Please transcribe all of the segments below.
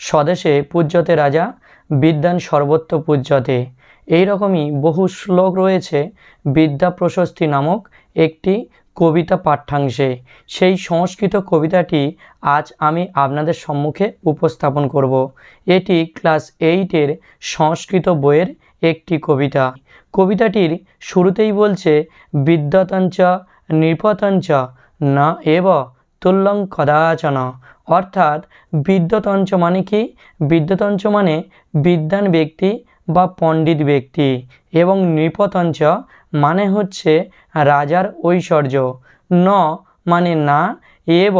স্বদেশে পূজ্যতে রাজা বিদ্যান সর্বত্র পূজ্যতে। এইরকমই বহু শ্লোক রয়েছে বিদ্যা প্রশস্তি নামক একটি কবিতা পাঠ্যাংশে। সেই সংস্কৃত কবিতাটি আজ আমি আপনাদের সম্মুখে উপস্থাপন করব। এটি ক্লাস এইটের সংস্কৃত বইয়ের একটি কবিতা। কবিতাটির শুরুতেই বলছে বিদ্যতঞ্চ নৃপতঞ্চ, না এব তুল্যং কদাচন। অর্থাৎ বিদ্যতঞ্চ মানে কি? বিদ্যতঞ্চ মানে বিদ্যান ব্যক্তি বা পণ্ডিত ব্যক্তি। এবং নৃপতঞ্চ মানে হচ্ছে রাজার ঐশ্বর্য। ন মানে না এব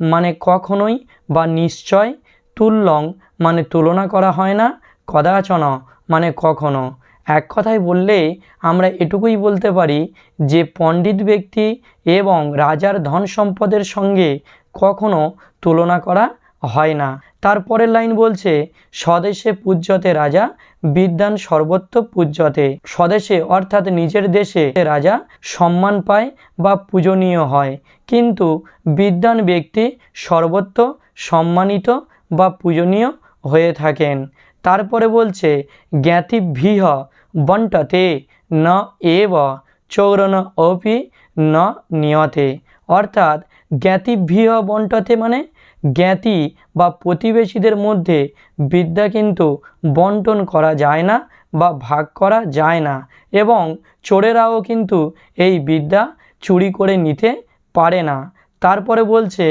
মানে কখনোই বা নিশ্চয়। তুল্যং মানে তুলনা করা হয় না, কদাচন মানে কখনো। এক কথায় বললে আমরা এটুকুই বলতে পারি যে পণ্ডিত ব্যক্তি এবং রাজার ধন সম্পদের সঙ্গে কখনো তুলনা করা হয় না। তারপরের লাইন বলছে, স্বদেশে পূজ্যতে রাজা, বিদ্যান সর্বত্র পূজ্যতে। স্বদেশে অর্থাৎ নিজের দেশে রাজা সম্মান পায় বা পূজনীয় হয়। কিন্তু বিদ্যান ব্যক্তি সর্বত্র সম্মানিত বা পূজনীয় হয়ে থাকেন। তারপরে বলছে জ্ঞাতিভিহ বন্টতে ন এব চৌরণ অপি ন নিয়তে অর্থাৎ জ্ঞাতিভিহ বন্টতে মানে জ্ঞাতি বা প্রতিবেশীদের মধ্যে বিদ্যা কিন্তু বন্টন করা যায় না বা ভাগ করা যায় না এবং চোরেরাও কিন্তু এই বিদ্যা চুরি করে নিতে পারে না। তারপরে বলছে,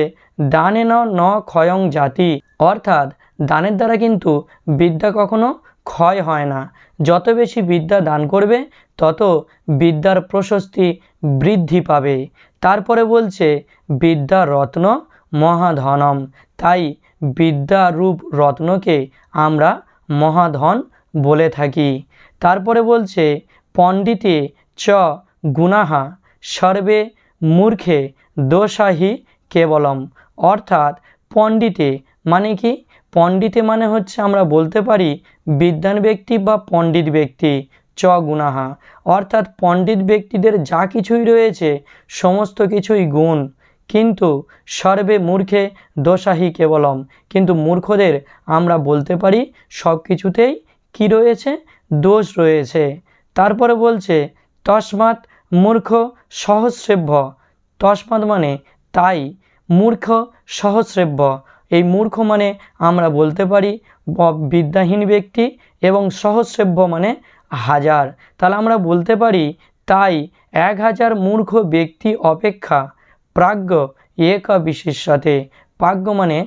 দানে ন ন ক্ষয়ং জাতি। অর্থাৎ, দানের দ্বারা কিন্তু বিদ্যা কখনো ক্ষয় হয় না। যত বেশি বিদ্যা দান করবে, তত বিদ্যার প্রশস্তি বৃদ্ধি পাবে। তারপরে বলছে, বিদ্যা রত্ন মহাধনম। তাই বিদ্যারূপ রত্নকে আমরা মহাধন বলে থাকি। তারপরে বলছে, পণ্ডিতে চ গুণাহা, সর্বে মূর্খে দোষাহি কেবলম। অর্থাৎ পণ্ডিতে মানে কি? পণ্ডিতে মানে হচ্ছে আমরা বলতে পারি বিদ্যান ব্যক্তি বা পণ্ডিত ব্যক্তি, চ গুণাহা। অর্থাৎ পণ্ডিত ব্যক্তিদের যা কিছুই রয়েছে, সমস্ত কিছুই গুণ। কিন্তু সর্বে মূর্খে দোষাহি কেবলম। কিন্তু মূর্খদের আমরা বলতে পারি সব কিছুতেই কী রয়েছে? দোষ রয়েছে। তারপরে বলছে, তসমাৎ মূর্খ সহস্রেভ্য। তসমাৎ মানে তাই, মূর্খ সহস্রেভ্য। এই মূর্খ মানে আমরা বলতে পারি বিদ্যাহীন ব্যক্তি এবং সহস্রেভ্য মানে হাজার। তাহলে আমরা বলতে পারি, তাই এক হাজার মূর্খ ব্যক্তি অপেক্ষা প্রাজ্ঞ এক বিশিষ্যতে। প্রাজ্ঞ মানে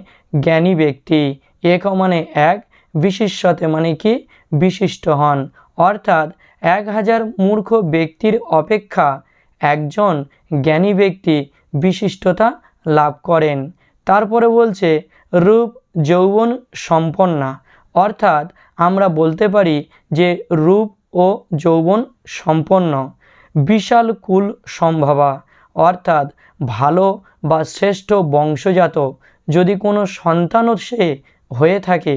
জ্ঞানী ব্যক্তি, এক মানে এক বিশিষ্যতে মানে কি? বিশিষ্ট হন। অর্থাৎ এক হাজার মূর্খ ব্যক্তির অপেক্ষা একজন জ্ঞানী ব্যক্তি বিশিষ্টতা লাভ করেন। তারপরে বলছে, রূপ যৌবন সম্পন্না। অর্থাৎ আমরা বলতে পারি যে রূপ ও যৌবন সম্পন্ন। বিশাল কুল সম্ভবা। অর্থাৎ ভালো বা শ্রেষ্ঠ বংশজাত। যদি কোনো সন্তানও সে হয়ে থাকে,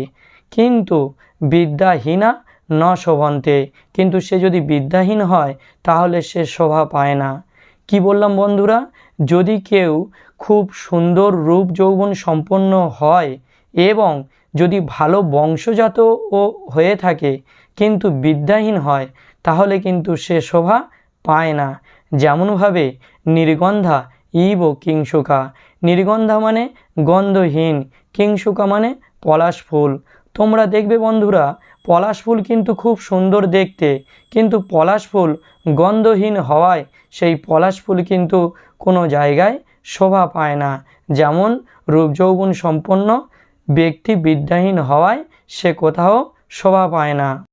কিন্তু বিদ্যাহীনা ন শোভন্তে কিন্তু সে যদি বিদ্যাহীন হয়, তাহলে সে শোভা পায় না। কি বললাম বন্ধুরা? যদি কেউ খুব সুন্দর রূপ যৌবন সম্পন্ন হয় এবং যদি ভালো বংশজাত ও হয়ে থাকে, কিন্তু বিদ্যাহীন হয়, তাহলে কিন্তু সে শোভা পায় না। যেমনভাবে নির্গন্ধা ইব কিংসুকা নির্গন্ধা মানে গন্ধহীন কিংসুকা মানে পলাশ ফুল। তোমরা দেখবে বন্ধুরা, পলাশ ফুল কিন্তু খুব সুন্দর দেখতে, কিন্তু পলাশ ফুল গন্ধহীন হওয়ায় সেই পলাশ ফুল কিন্তু কোনো জায়গায় শোভা পায় না। যেমন রূপ যৌবন সম্পন্ন ব্যক্তি বিদ্যাহীন হওয়ায় সে কোথাও শোভা পায় না।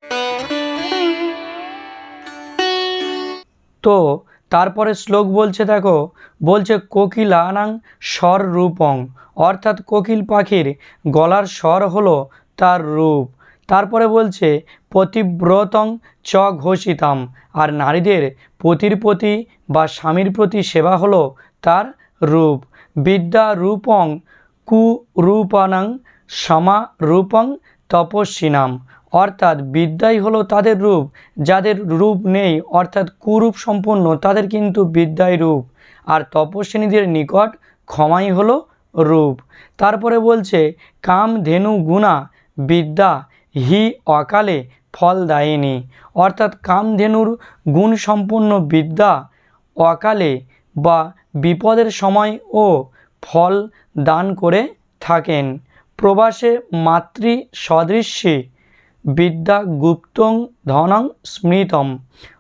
তো তারপরে শ্লোক বলছে, দেখো, বলছে কোকিলানাং স্বর রূপং। অর্থাৎ কোকিল পাখির গলার স্বর হলো তার রূপ। তারপরে বলছে, পতিব্রতং চ ঘোষিতাম। আর নারীদের পতির প্রতি বা স্বামীর প্রতি সেবা হলো তার রূপ। বিদ্যা রূপং কুরূপানাং সমা রূপং তপস্বিনাম। অর্থাৎ বিদ্যাই হলো তাদের রূপ। যাদের রূপ নেই, অর্থাৎ কুরূপ সম্পন্ন তাদের কিন্তু বিদ্যাই রূপ। আর তপস্বিনীদের নিকট ক্ষমাই হলো রূপ। তারপরে বলছে, কাম ধেনু গুণা বিদ্যা হি অকালে ফল দায়িনী। অর্থাৎ কামধেনুর গুণ সম্পন্ন বিদ্যা অকালে বা বিপদের সময় ও ফল দান করে থাকেন। প্রবাসে মাতৃ সদৃশ্যে বিদ্যা গুপ্তং ধনং স্মৃতম।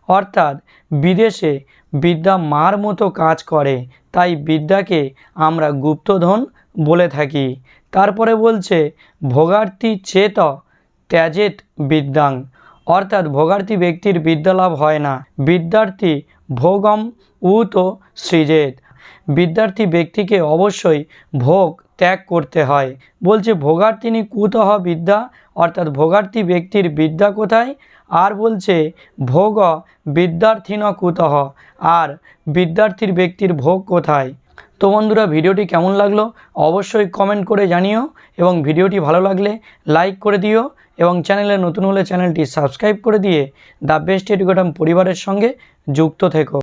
অর্থাৎ বিদেশে বিদ্যা মার মতো কাজ করে, তাই বিদ্যাকে আমরা গুপ্তধন বলে থাকি। তারপরে বলছে ভোগার্থী চেত ত্যাজেত বিদ্যাং। অর্থাৎ ভোগার্থী ব্যক্তির বিদ্যালাভ হয় না। বিদ্যার্থী ভোগম উত সৃজেত। বিদ্যার্থী ব্যক্তিকে অবশ্যই ভোগ ত্যাগ করতে হয়। বলছে, ভোগার্থিনী কুতহ বিদ্যা, অর্থাৎ ভোগার্থী ব্যক্তির বিদ্যা কোথায়? আর বলছে, ভোগ বিদ্যার্থীন কুতহ, আর বিদ্যার্থীর ব্যক্তির ভোগ কোথায়? তো বন্ধুরা, ভিডিওটি কেমন লাগল অবশ্যই কমেন্ট করে জানিও এবং ভিডিওটি ভালো লাগলে লাইক করে দিও এবং চ্যানেলে নতুন হলে চ্যানেলটি সাবস্ক্রাইব করে দিয়ে দ্য বেস্ট এডুকেটাম পরিবারের সঙ্গে যুক্ত থেকো।